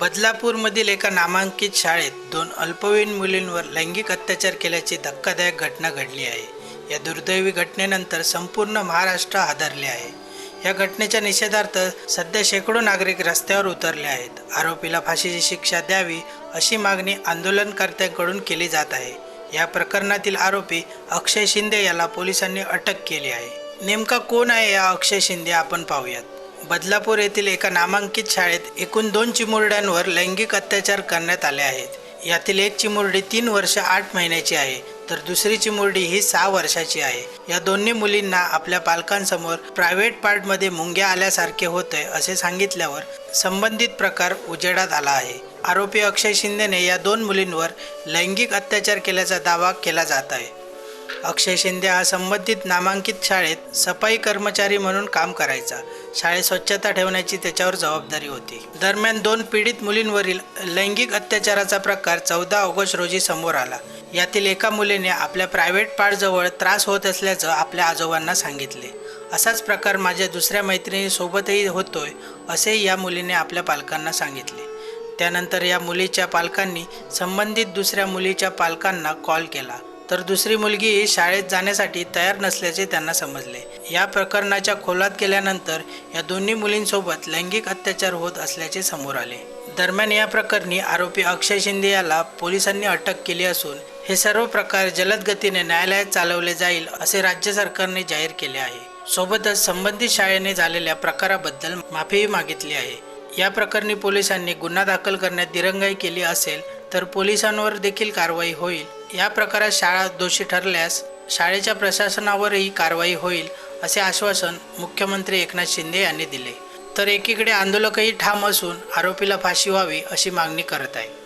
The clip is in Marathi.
बदलापूरमधील एका नामांकित शाळेत दोन अल्पवयीन मुलींवर लैंगिक अत्याचार केल्याची धक्कादायक घटना घडली आहे. या दुर्दैवी घटनेनंतर संपूर्ण महाराष्ट्र हादरले आहे. या घटनेच्या निषेधार्थ सध्या शेकडो नागरिक रस्त्यावर उतरले आहेत. आरोपीला फाशीची शिक्षा द्यावी अशी मागणी आंदोलनकर्त्यांकडून केली जात आहे. या प्रकरणातील आरोपी अक्षय शिंदे याला पोलिसांनी अटक केली आहे. नेमका कोण आहे या अक्षय शिंदे आपण पाहूयात. बदलापूर येथील एका नामांकित शाळेत एकूण दोन चिमुरड्यांवर लैंगिक अत्याचार करण्यात आले आहेत. यातील एक चिमुरडी तीन वर्ष आठ महिन्याची आहे तर दुसरी चिमुरडी ही सहा वर्षाची आहे. या दोन्ही मुलींना आपल्या पालकांसमोर प्रायव्हेट पार्टमध्ये मुंग्या आल्यासारखे होतंय असे सांगितल्यावर संबंधित प्रकार उजेडात आला आहे. आरोपी अक्षय शिंदेने या दोन मुलींवर लैंगिक अत्याचार केल्याचा दावा केला जात आहे. अक्षय शिंदे हा संबंधित नामांकित शाळेत सफाई कर्मचारी म्हणून काम करायचा. शाळेत स्वच्छता ठेवण्याची त्याच्यावर जबाबदारी होती. दरम्यान दोन पीडित मुलींवरील लैंगिक अत्याचाराचा प्रकार चौदा ऑगस्ट रोजी समोर आला. यातील एका मुलीने आपल्या प्रायव्हेट पार्टजवळ त्रास होत असल्याचं आपल्या आजोबांना सांगितले. असाच प्रकार माझ्या दुसऱ्या मैत्रिणीसोबतही होतोय असे या मुलीने आपल्या पालकांना सांगितले. त्यानंतर या मुलीच्या पालकांनी संबंधित दुसऱ्या मुलीच्या पालकांना कॉल केला. तर दुसरी मुलगी शाळेत जाण्यासाठी तयार नसल्याचे त्यांना समजले. या प्रकरणाच्या खोलात गेल्यानंतर या दोन्ही मुलींसोबत लैंगिक अत्याचार होत असल्याचे समोर आले. दरम्यान या प्रकरणी आरोपी अक्षय शिंदे याला पोलिसांनी अटक केली असून हे सर्व प्रकार जलद गतीने न्यायालयात चालवले जाईल असे राज्य सरकारने जाहीर केले आहे. सोबतच संबंधित शाळेने झालेल्या प्रकाराबद्दल माफीही मागितली आहे. या प्रकरणी पोलिसांनी गुन्हा दाखल करण्यात दिरंगाई केली असेल तर पोलिसांवर देखील कारवाई होईल या प्रकारात शाळा दोषी ठरल्यास शाळेच्या प्रशासनावरही कारवाई होईल असे आश्वासन मुख्यमंत्री एकनाथ शिंदे यांनी दिले. तर एकीकडे आंदोलकही ठाम असून आरोपीला फाशी व्हावी अशी मागणी करत आहे.